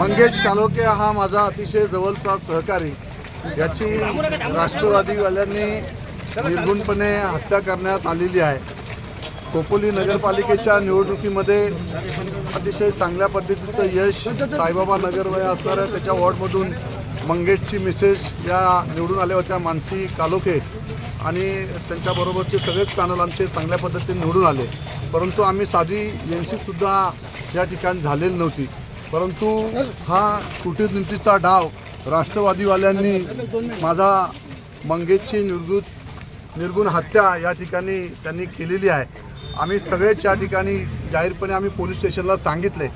मंगेश कालोके हा माझा अतिशय जवळचा सहकारी. याची राष्ट्रवादीवाल्यांनी निर्गुणपणे हत्या करण्यात आलेली आहे. खोपोली नगरपालिकेच्या निवडणुकीमध्ये अतिशय चांगल्या पद्धतीचं यश साईबाबा नगर वय असणाऱ्या त्याच्या वॉर्डमधून मंगेशची मिसेस या निवडून आल्या होत्या मानसी कालोके. आणि त्यांच्याबरोबरचे सगळेच पॅनल आमचे चांगल्या पद्धतीने निवडून आले. परंतु आम्ही साधी यांशीसुद्धा या ठिकाणी झालेली नव्हती. परंतु हा कूटनीतीचा डाव राष्ट्रवादीवाल्यांनी माझा मंगेशची निर्गुत निर्गुण हत्या या ठिकाणी त्यांनी केलेली आहे. आम्ही सगळेच या ठिकाणी जाहीरपणे आम्ही पोलीस स्टेशनला सांगितले.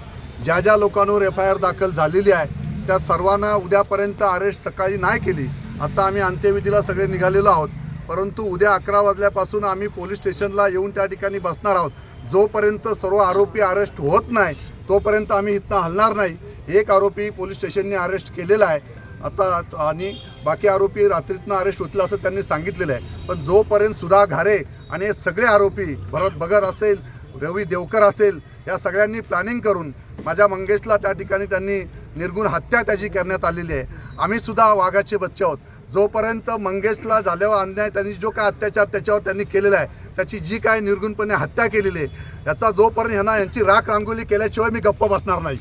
ज्या ज्या लोकांवर एफ आय आर दाखल झालेली आहे त्या सर्वांना उद्यापर्यंत अरेस्ट सकाळी नाही केली. आता आम्ही अंत्यविधीला सगळे निघालेलो आहोत. परंतु उद्या अकरा वाजल्यापासून आम्ही पोलीस स्टेशनला येऊन त्या ठिकाणी बसणार आहोत. जोपर्यंत सर्व आरोपी अरेस्ट होत नाही तोपर्यंत आम्ही इथनं हलणार नाही. एक आरोपी पोलीस स्टेशनने अरेस्ट केलेला आहे. आता आणि बाकी आरोपी रात्रीतनं अरेस्ट होतील असं त्यांनी सांगितलेलं आहे. पण जोपर्यंत सुधा घारे आणि हे सगळे आरोपी भरत भगत असेल रवी देवकर असेल या सगळ्यांनी प्लॅनिंग करून माझ्या मंगेशला त्या ठिकाणी त्यांनी निर्गुण हत्या त्याची करण्यात आलेली आहे. आम्हीसुद्धा वाघाचे बच्चे आहोत. जोपर्यंत मंगेशला झाल्यावर अन्याय त्यांनी जो काय अत्याचार त्याच्यावर त्यांनी केलेला आहे त्याची जी काय निर्गुणपणे हत्या केलेली आहे याचा जोपर्यंत ह्यांना यांची राख रांगोली केल्याशिवाय मी गप्प बसणार नाही.